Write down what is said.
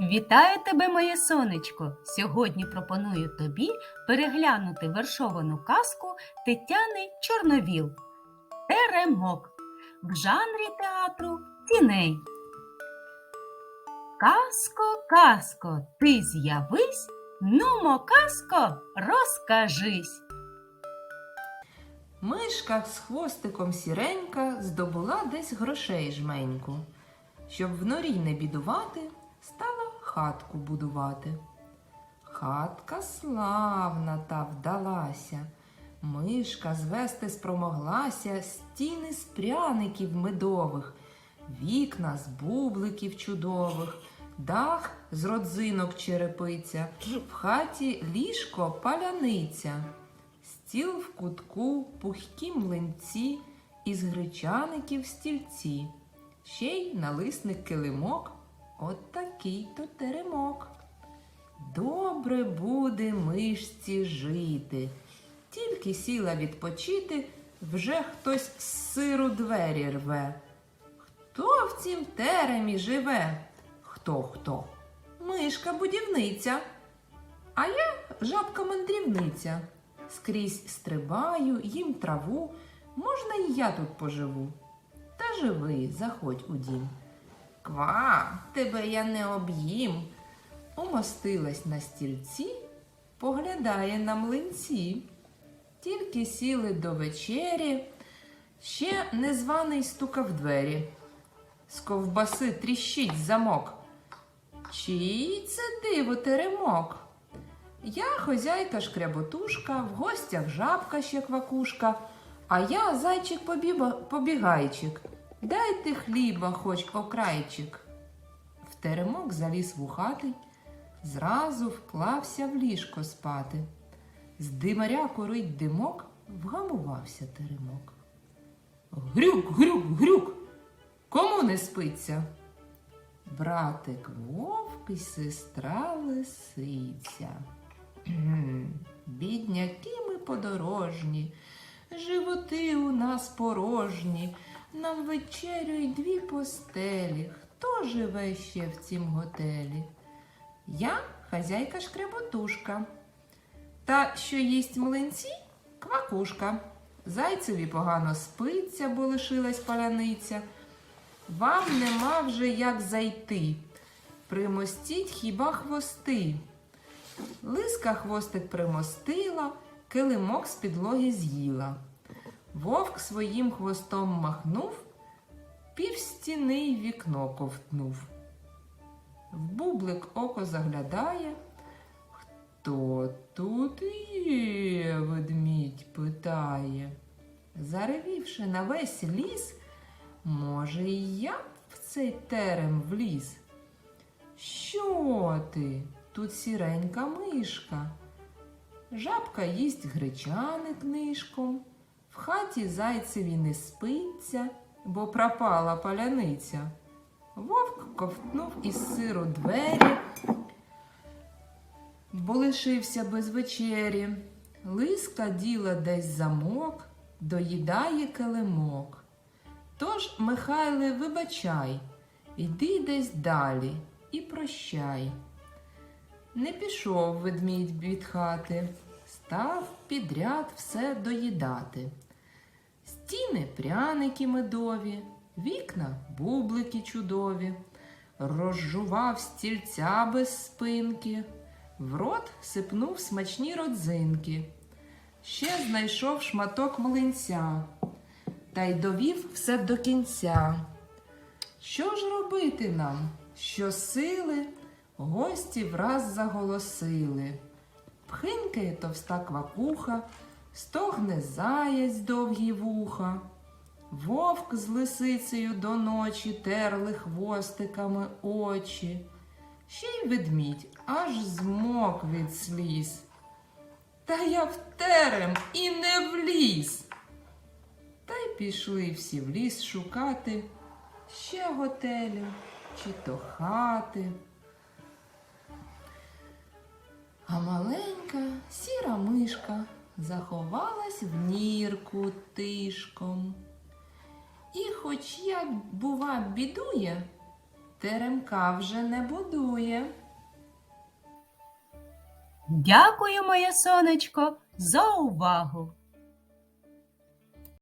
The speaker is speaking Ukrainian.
Вітаю тебе, моє сонечко! Сьогодні пропоную тобі переглянути вершовану казку Тетяни Чорновіл Теремок в жанрі театру Тіней. Казко, казко, ти з'явись, нумо казко, розкажись. Мишка з хвостиком сіренька здобула десь грошей жменьку. Щоб в норі не бідувати, стала хатку будувати. Хатка славна та вдалася. Мишка звести спромоглася стіни з пряників медових, вікна з бубликів чудових, дах з родзинок черепиця, в хаті ліжко паляниця. Стіл в кутку, пухкі млинці, із гречаників стільці. Ще й налисник килимок, от такий то теремок. Добре буде мишці жити. Тільки сіла відпочити, вже хтось з сиру двері рве. Хто в цім теремі живе? Хто хто? Мишка будівниця. А я жабка мандрівниця. Скрізь стрибаю, їм траву, можна і я тут поживу. Та живи, заходь у дім. Ква, тебе я не об'їм. Умостилась на стільці, поглядає на млинці. Тільки сіли до вечері, ще незваний стукав двері. З ковбаси тріщить замок. Чий це диво теремок? Я хозяйка шкряботушка, в гостях жабка ще квакушка, а я зайчик побігайчик. Дайте хліба, хоч окрайчик. В теремок заліз вухатий, зразу вклався в ліжко спати. З димаря корить димок, вгамувався теремок. Грюк, грюк, грюк. Кому не спиться? Братик вовк і сестра лисиця. Бідняки ми подорожні, животи у нас порожні, нам вечерюють дві постелі. Хто живе ще в цім готелі? Я хазяйка шкреботушка. Та що їсть млинці квакушка. Зайцеві погано спиться, бо лишилась паляниця. Вам нема вже як зайти. Примостіть хіба хвости. Лиска хвостик примостила, килимок з підлоги з'їла. Вовк своїм хвостом махнув, пів стіни й вікно ковтнув. В бублик око заглядає. Хто тут є? ведмідь питає. Заревівши на весь ліс, може, і я в цей терем вліз. Що ти? Тут сіренька мишка. Жабка їсть гречаник нишком, в хаті зайцеві не спиться, бо пропала паляниця. Вовк ковтнув із сиру двері, бо лишився без вечері. Лиска діла десь замок, доїдає килимок. Тож, Михайле, вибачай, іди десь далі і прощай. Не пішов ведмідь від хати, став підряд все доїдати. Стіни пряники медові, вікна бублики чудові, розжував стільця без спинки, в рот сипнув смачні родзинки, ще знайшов шматок млинця та й довів все до кінця. Що ж робити нам? Щосили гості враз заголосили. Пхинькає товста квакуха, стогне заяць довгі вуха. Вовк з лисицею до ночі терли хвостиками очі. Ще й ведмідь аж змок від сліз. Та я в терем і не вліз. Та й пішли всі в ліс шукати ще готелю чи то хати. А маленька сіра мишка заховалась в нірку тишком. І хоч як, бува, бідує, теремка вже не будує. Дякую, моє сонечко, за увагу!